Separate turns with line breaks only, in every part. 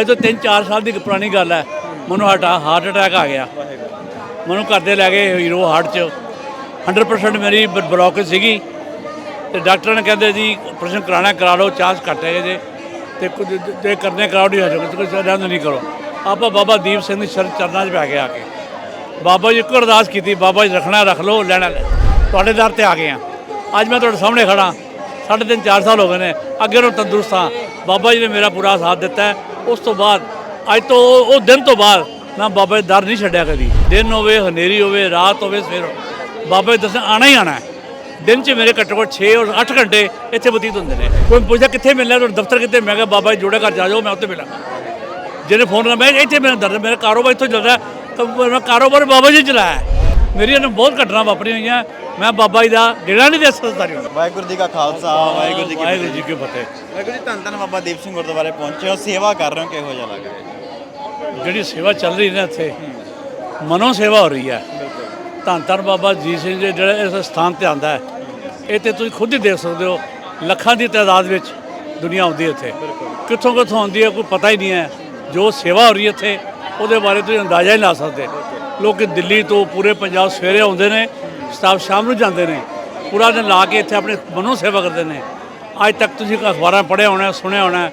ਅੱਜ ਤੋਂ 3-4 ਸਾਲ ਦੀ ਪੁਰਾਣੀ ਗੱਲ ਹੈ। ਮੈਨੂੰ ਹਾਰਟ ਹਾਰਟ ਅਟੈਕ ਆ ਗਿਆ। ਮੈਨੂੰ ਘਰ ਲੈ ਗਏ ਹੀਰੋ ਹਾਰਟ 'ਚ। 100% ਮੇਰੀ ਬ- ਬਲੌਕੇਜ ਸੀਗੀ। ਤੇ ਡਾਕਟਰ ਨੇ ਕਹਿੰਦੇ ਜੀ ਆਪਰੇਸ਼ਨ ਕਰਾਣਾ ਕਰਾ ਲਓ, ਚਾਂਸ ਘੱਟ ਹੈਗੇ ਜੇ। ਤੇ ਕੁਝ ਤੇ ਕਰਨੇ ਕਰਾਓ, ਨਹੀਂ ਹੋ ਤੁਸੀਂ ਰਹਿਣ ਨਹੀਂ ਕਰੋ। ਆਪਾਂ ਬਾਬਾ ਦੀਪ ਸਿੰਘ ਦੀ ਸ਼ਰਨ ਚਰਨਾਂ 'ਚ ਪੈ ਗਏ ਆ ਕੇ। ਬਾਬਾ ਜੀ ਇੱਕੋ ਅਰਦਾਸ ਕੀਤੀ, ਬਾਬਾ ਜੀ ਰੱਖਣਾ, ਰੱਖ ਲਓ, ਲੈਣਾ ਤੁਹਾਡੇ ਦਰ ਤੇ ਆ ਗਏ ਆ। ਅੱਜ ਮੈਂ ਤੁਹਾਡੇ ਸਾਹਮਣੇ ਖੜਾ ਸਾਢੇ ਤਿੰਨ ਚਾਰ ਸਾਲ ਹੋ ਗਏ ਨੇ। ਅੱਗੇ ਨੂੰ ਤੰਦਰੁਸਤ ਹਾਂ। ਬਾਬਾ ਜੀ ਨੇ ਮੇਰਾ ਪੂਰਾ ਸਾਥ ਦਿੱਤਾ ਉਸ ਤੋਂ ਬਾਅਦ ਅੱਜ ਤੋਂ ਉਹ ਉਹ ਦਿਨ ਤੋਂ ਬਾਅਦ ਮੈਂ ਬਾਬਾ ਜੀ ਦਰ ਨਹੀਂ ਛੱਡਿਆ ਕਦੀ। ਦਿਨ ਹੋਵੇ ਹਨੇਰੀ ਹੋਵੇ ਰਾਤ ਹੋਵੇ ਸਵੇਰ ਹੋਵੇ, ਬਾਬਾ ਦੇ ਦਰਸ਼ਨ ਆਣਾ ਹੀ ਆਣਾ ਦਿਨ 'ਚ ਮੇਰੇ ਘੱਟੋ ਘੱਟ 6 ਔਰ 8 ਘੰਟੇ ਇੱਥੇ ਬਤੀਤ ਹੁੰਦੇ ਨੇ। ਕੋਈ ਪੁੱਛਦਾ ਕਿੱਥੇ ਮਿਲਣਾ ਤੁਹਾਡਾ ਦਫ਼ਤਰ ਕਿੱਥੇ? ਮੈਂ ਕਿਹਾ ਬਾਬਾ ਜੀ ਜੋੜੇ ਘਰ ਜਾ ਜਾਓ ਮੈਂ ਉੱਥੇ ਮਿਲਾਂਗਾ। ਜਿਹਨੇ ਫੋਨ ਕਰ ਮੈਂ ਕਿਹਾ ਇੱਥੇ ਮੇਰਾ ਦਰ ਮੇਰਾ ਕਾਰੋਬਾਰ ਇੱਥੋਂ ਚੱਲਦਾ ਹੈ, ਤਾਂ ਮੈਂ ਕਾਰੋਬਾਰ ਬਾਬਾ ਜੀ ਚਲਾਇਆ ਮੇਰੀਆਂ ਨੇ ਬਹੁਤ ਘਟਨਾ ਵਾਪਰੀਆਂ ਹੋਈਆਂ। ਮੈਂ ਬਾਬਾ ਜੀ ਦਾ ਜਿਹੜਾ ਨਹੀਂ ਦੇ ਸਕਦਾ ਰਿਹਾ
ਵਾਹਿਗੁਰੂ ਜੀ ਕਾ ਖਾਲਸਾ ਵਾਹਿਗੁਰੂ ਜੀ ਕੀ
ਵਾਹਿਗੁਰੂ ਜੀ ਕੀ ਫਤਿਹ।
ਵਾਹਿਗੁਰੂ ਜੀ ਧੰਨ ਧੰਨ ਬਾਬਾ ਦੀਪ ਸਿੰਘ ਗੁਰਦੁਆਰੇ ਪਹੁੰਚੇ ਹੋ। ਸੇਵਾ ਕਰ ਰਹੇ ਹੋ ਕਿਹੋ ਜਿਹਾ ਲੱਗ ਰਿਹਾ?
ਜਿਹੜੀ ਸੇਵਾ ਚੱਲ ਰਹੀ ਹੈ ਨਾ ਇੱਥੇ ਮਨੋ ਸੇਵਾ ਹੋ ਰਹੀ ਹੈ। ਧੰਨ ਧੰਨ ਬਾਬਾ ਜੀ ਸਿੰਘ ਜੀ ਜਿਹੜਾ ਇਸ ਸਥਾਨ ਤੇ ਆਂਦਾ ਹੈ ਇਹ ਤੇ ਤੁਸੀਂ ਖੁਦ ਹੀ ਦੇਖ ਸਕਦੇ ਹੋ ਲੱਖਾਂ ਦੀ ਤਾਦਾਦ ਵਿੱਚ ਦੁਨੀਆ ਆਉਂਦੀ ਇੱਥੇ। ਕਿੱਥੋਂ ਕਿੱਥੋਂ ਆਉਂਦੀ ਹੈ ਕੋਈ ਪਤਾ ਹੀ ਨਹੀਂ ਹੈ। ਜੋ ਸੇਵਾ ਹੋ ਰਹੀ ਹੈ ਇੱਥੇ ਉਹਦੇ ਬਾਰੇ ਤੁਸੀਂ ਅੰਦਾਜ਼ਾ ਹੀ ਲਾ ਸਕਦੇ। ਲੋਕ ਦਿੱਲੀ ਤੋਂ ਪੂਰੇ ਪੰਜਾਬ ਸਵੇਰੇ ਆਉਂਦੇ ਨੇ ਸਟਾਫ ਸ਼ਾਮ ਨੂੰ ਜਾਂਦੇ ਨੇ ਪੂਰਾ ਦਿਨ ਲਾ ਕੇ ਇੱਥੇ ਆਪਣੀ ਮਨੋ ਸੇਵਾ ਕਰਦੇ ਨੇ। ਅੱਜ ਤੱਕ ਤੁਸੀਂ ਅਖਬਾਰਾਂ ਪੜ੍ਹਿਆ ਹੋਣਾ ਸੁਣਿਆ ਹੋਣਾ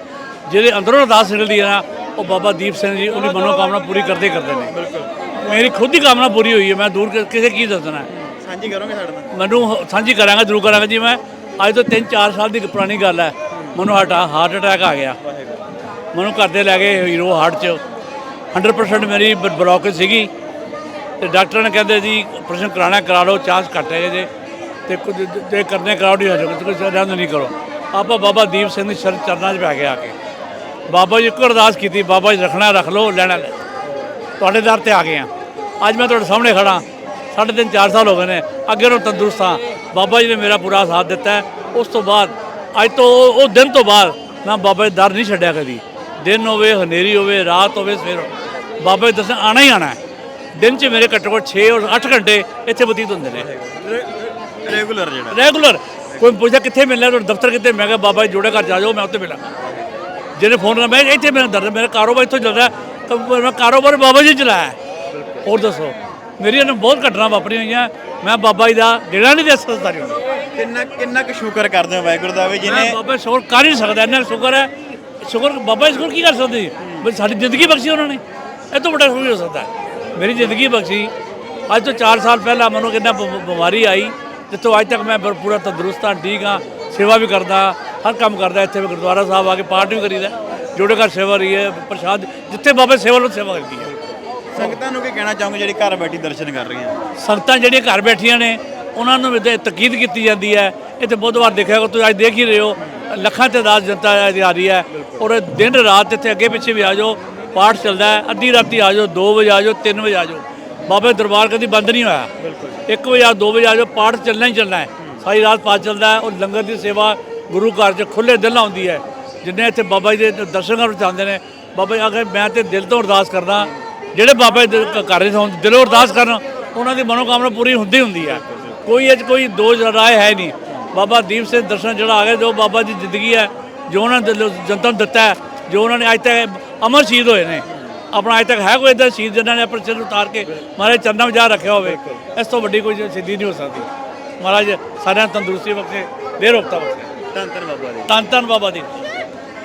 ਜਿਹਦੇ ਅੰਦਰੋਂ ਅਰਦਾਸ ਨਿਕਲਦੀ ਹੈ ਨਾ ਉਹ ਬਾਬਾ ਦੀਪ ਸਿੰਘ ਜੀ ਉਹਦੀ ਮਨੋਕਾਮਨਾ ਪੂਰੀ ਕਰਦੇ ਕਰਦੇ ਨੇ। ਮੇਰੀ ਖੁਦ ਦੀ ਕਾਮਨਾ ਪੂਰੀ ਹੋਈ ਹੈ ਮੈਂ ਦੂਰ ਕਿਸੇ ਕੀ ਦੱਸਣਾ। ਹੈ।
ਸਾਂਝੀ ਕਰੋਗੇ ਸਾਡੇ ਨਾਲ?
ਮੈਨੂੰ ਸਾਂਝੀ ਕਰਾਂਗਾ ਜ਼ਰੂਰ ਕਰਾਂਗਾ ਜੀ ਮੈਂ। ਅੱਜ ਤੋਂ 3-4 ਸਾਲ ਦੀ ਪੁਰਾਣੀ ਗੱਲ ਹੈ ਮੈਨੂੰ ਹਾਰਟ ਹਾਰਟ ਅਟੈਕ ਆ ਗਿਆ। ਮੈਨੂੰ ਘਰ ਦੇ ਲੈ ਗਏ ਹੀਰੋ ਹਾਰਟ 'ਚ। 100% ਮੇਰੀ ਬਲੌਕੇਜ ਸੀਗੀ। ਤੇ ਡਾਕਟਰ ਨੇ ਕਹਿੰਦੇ ਜੀ ਆਪਰੇਸ਼ਨ ਕਰਾਣਾ ਕਰਾ ਲਓ ਚਾਂਸ ਘੱਟ ਹੈਗੇ ਜੇ। ਤੇ ਕੁਝ ਤੇ ਕਰਨੇ ਕਰਾਓ ਨਹੀਂ ਹੋ ਜਾਊਗਾ ਤੁਸੀਂ ਰਹਿਣ ਨਹੀਂ ਕਰੋ। ਆਪਾਂ ਬਾਬਾ ਦੀਪ ਸਿੰਘ ਦੀ ਸ਼ਰਨ ਚਰਨਾਂ 'ਚ ਪੈ ਗਏ ਆ ਕੇ। ਬਾਬਾ ਜੀ ਇੱਕੋ ਅਰਦਾਸ ਕੀਤੀ ਬਾਬਾ ਜੀ ਰੱਖਣਾ ਰੱਖ ਲਓ ਲੈਣਾ ਤੁਹਾਡੇ ਦਰ ਤੇ ਆ ਗਏ ਆ। ਅੱਜ ਮੈਂ ਤੁਹਾਡੇ ਸਾਹਮਣੇ ਖੜਾ ਸਾਢੇ ਤਿੰਨ ਚਾਰ ਸਾਲ ਹੋ ਗਏ ਨੇ। ਅੱਗੇ ਨੂੰ ਤੰਦਰੁਸਤ ਹਾਂ। ਬਾਬਾ ਜੀ ਨੇ ਮੇਰਾ ਪੂਰਾ ਸਾਥ ਦਿੱਤਾ। ਉਸ ਤੋਂ ਬਾਅਦ ਅੱਜ ਤੋਂ ਉਹ ਉਹ ਦਿਨ ਤੋਂ ਬਾਅਦ ਮੈਂ ਬਾਬਾ ਜੀ ਦਰ ਨਹੀਂ ਛੱਡਿਆ ਕਦੀ। ਦਿਨ ਹੋਵੇ ਹਨੇਰੀ ਹੋਵੇ ਰਾਤ ਹੋਵੇ ਸਵੇਰ ਹੋਵੇ, ਬਾਬਾ ਜੀ ਦੱਸਣ ਆਣਾ ਹੀ ਆਣਾ ਹੈ। ਦਿਨ 'ਚ ਮੇਰੇ ਘੱਟੋ ਘੱਟ 6 ਔਰ 8 ਘੰਟੇ ਇੱਥੇ ਬਤੀਤ ਹੁੰਦੇ ਨੇ।
ਰੈਗੂਲਰ ਜਿਹੜਾ।
ਰੈਗੂਲਰ ਕੋਈ ਪੁੱਛਦਾ ਕਿੱਥੇ ਮਿਲਣਾ ਤੁਹਾਡਾ ਦਫ਼ਤਰ ਕਿੱਥੇ? ਮੈਂ ਕਿਹਾ ਬਾਬਾ ਜੀ ਜੋੜੇ ਘਰ ਜਾ ਜਾਓ ਮੈਂ ਉੱਥੇ ਮਿਲਾਂ। ਜਿਹਨੇ ਫੋਨ ਕਰ ਮੈਂ ਇੱਥੇ ਮੇਰਾ ਦਰਦ ਮੇਰਾ ਕਾਰੋਬਾਰ ਇੱਥੋਂ ਚੱਲਦਾ ਤਾਂ ਮੈਂ ਕਾਰੋਬਾਰ ਬਾਬਾ ਜੀ ਚਲਾਇਆ। ਹੋਰ ਦੱਸੋ। ਮੇਰੀਆਂ ਨੇ ਬਹੁਤ ਘਟਨਾ ਵਾਪਰੀਆਂ ਹੋਈਆਂ। ਮੈਂ ਬਾਬਾ ਜੀ ਦਾ ਜਿਹੜਾ ਨਹੀਂ ਦੇ ਸਕਦਾ
ਕਿੰਨਾ ਕਿੰਨਾ ਕੁ ਸ਼ੁਕਰ ਕਰਦੇ ਹੋ ਵਾਹਿਗੁਰੂ ਦਾ ਵੀ ਜਿਹਨੇ
ਬਾਬਾ ਸ਼ੁਕਰ ਕਰ ਹੀ ਨਹੀਂ ਸਕਦਾ। ਇੰਨਾ ਸ਼ੁਕਰ ਹੈ। ਸ਼ੁਕਰ ਬਾਬਾ ਜੀ ਸ਼ੁਕਰ ਕੀ ਕਰ ਸਕਦੇ? ਬਸ ਸਾਡੀ ਜ਼ਿੰਦਗੀ ਬਖਸ਼ੀ ਉਹਨਾਂ ਨੇ। ਇਹ ਤੋਂ ਵੱਡਾ ਸ਼ੁਕਰ ਹੋ ਸਕਦਾ। ਮੇਰੀ ਜ਼ਿੰਦਗੀ ਬਖਸ਼ੀ। ਅੱਜ ਤੋਂ 4 ਸਾਲ ਪਹਿਲਾਂ ਮੈਨੂੰ ਕਿੰਨਾ ਬਿਮਾਰੀ ਆਈ ਜਿੱਥੋਂ ਅੱਜ ਤੱਕ ਮੈਂ ਪੂਰਾ ਤੰਦਰੁਸਤ ਹਾਂ ਠੀਕ ਹਾਂ ਸੇਵਾ ਵੀ ਕਰਦਾ ਹਰ ਕੰਮ ਕਰਦਾ ਇੱਥੇ ਗੁਰਦੁਆਰਾ ਸਾਹਿਬ ਆ ਕੇ ਪਾਠ ਵੀ ਕਰੀਦਾ ਜੋੜੇ ਘਰ ਸੇਵਾ ਰਹੀ ਹੈ ਪ੍ਰਸ਼ਾਦ ਜਿੱਥੇ ਬਾਬੇ ਸੇਵਾ ਨੂੰ ਸੇਵਾ ਕਰਦੀ ਹੈ।
ਸੰਗਤਾਂ ਨੂੰ ਕੀ ਕਹਿਣਾ ਚਾਹੋਗੇ ਜਿਹੜੀ ਘਰ ਬੈਠੀ ਦਰਸ਼ਨ ਕਰ ਰਹੀਆਂ?
ਸੰਗਤਾਂ ਜਿਹੜੀਆਂ ਘਰ ਬੈਠੀਆਂ ਨੇ ਉਹਨਾਂ ਨੂੰ ਵੀ ਤੇ ਤਕੀਦ ਕੀਤੀ ਜਾਂਦੀ ਹੈ। ਇੱਥੇ ਬੁੱਧਵਾਰ ਦੇਖਿਆ ਕਰੋ ਤੁਸੀਂ ਅੱਜ ਦੇਖ ਹੀ ਰਹੇ ਹੋ ਲੱਖਾਂ ਤਾਦਾਦ ਜਨਤਾ ਆ ਰਹੀ ਹੈ ਔਰ ਦਿਨ ਰਾਤ ਇੱਥੇ ਅੱਗੇ ਪਿੱਛੇ ਵੀ ਆ ਜਾਓ ਪਾਠ ਚੱਲਦਾ ਹੈ ਅੱਧੀ ਰਾਤੀ ਆ ਜਾਓ 2 ਵਜੇ ਆ ਜਾਓ 3 ਵਜੇ ਆ ਜਾਓ। ਬਾਬੇ ਦਰਬਾਰ ਕਦੀ ਬੰਦ ਨਹੀਂ ਹੋਇਆ। 1 ਵਜੇ ਆ 2 ਵਜੇ ਆ ਜਾਓ ਪਾਠ ਚੱਲਣਾ ਹੀ ਚੱਲਣਾ ਹੈ। ਸਾਰੀ ਰਾਤ ਪਾਠ ਚੱਲਦਾ ਹੈ ਔਰ ਲੰਗਰ ਦੀ ਸੇਵਾ ਗੁਰੂ ਘਰ 'ਚ ਖੁੱਲੇ ਦਿਲ ਨਾਲ ਹੁੰਦੀ ਹੈ। ਜਿੰਨੇ ਇੱਥੇ ਬਾਬਾ ਜੀ ਦੇ ਦਰਸ਼ਨ ਕਰਨ ਚਾਹੁੰਦੇ ਨੇ ਬਾਬਾ ਜੀ ਅਗਰ ਮੈਂ ਤੇ ਦਿਲ ਤੋਂ ਅਰਦਾਸ ਕਰਦਾ ਜਿਹੜੇ ਬਾਬਾ ਜੀ ਘਰ ਦੇ ਹੋਣ ਦਿਲੋਂ ਅਰਦਾਸ ਕਰਨ ਉਹਨਾਂ ਦੀ ਮਨੋਕਾਮਨਾ ਪੂਰੀ ਹੁੰਦੀ ਹੁੰਦੀ ਹੈ। ਕੋਈ ਇਹ ਕੋਈ ਦੋ ਰਾਏ ਹੈ ਨਹੀਂ। ਬਾਬਾ ਦੀਪ ਸਿੰਘ ਦਰਸ਼ਨ ਜਿਹੜਾ ਆ ਗਿਆ ਜੋ ਬਾਬਾ ਦੀ ਜ਼ਿੰਦਗੀ ਹੈ ਜੋ ਉਹਨਾਂ ਨੇ ਦਿਲੋਂ ਜਨਤਾ ਨੂੰ ਦਿੱਤਾ ਹੈ ਜੋ ਉਹਨਾਂ ਨੇ ਅੱਜ ਤੱਕ ਅਮਰ ਸ਼ਹੀਦ ਹੋਏ ਨੇ। ਆਪਣਾ ਅੱਜ ਤੱਕ ਹੈ ਕੋਈ ਇਦਾਂ ਸ਼ਹੀਦ ਜਿਨ੍ਹਾਂ ਨੇ ਆਪਣੇ ਸਿਰ ਉਤਾਰ ਕੇ ਮਹਾਰਾਜ ਚਰਨਾਂ ਵਿੱਚ ਜਾ ਰੱਖਿਆ ਹੋਵੇ। ਇਸ ਤੋਂ ਵੱਡੀ ਕੋਈ ਸਿੱਧੀ ਨਹੀਂ ਹੋ ਸਕਦੀ। ਮਹਾਰਾਜ ਸਾਰਿਆਂ ਤੰਦਰੁਸਤੀ ਬਖਸ਼ੇ ਦੇਰ ਰੋਕਤਾ ਬਖਸ਼ੇ।
ਧੰਨ ਧੰਨ ਬਾਬਾ ਜੀ।
ਧੰਨ ਧੰਨ ਬਾਬਾ ਦੀ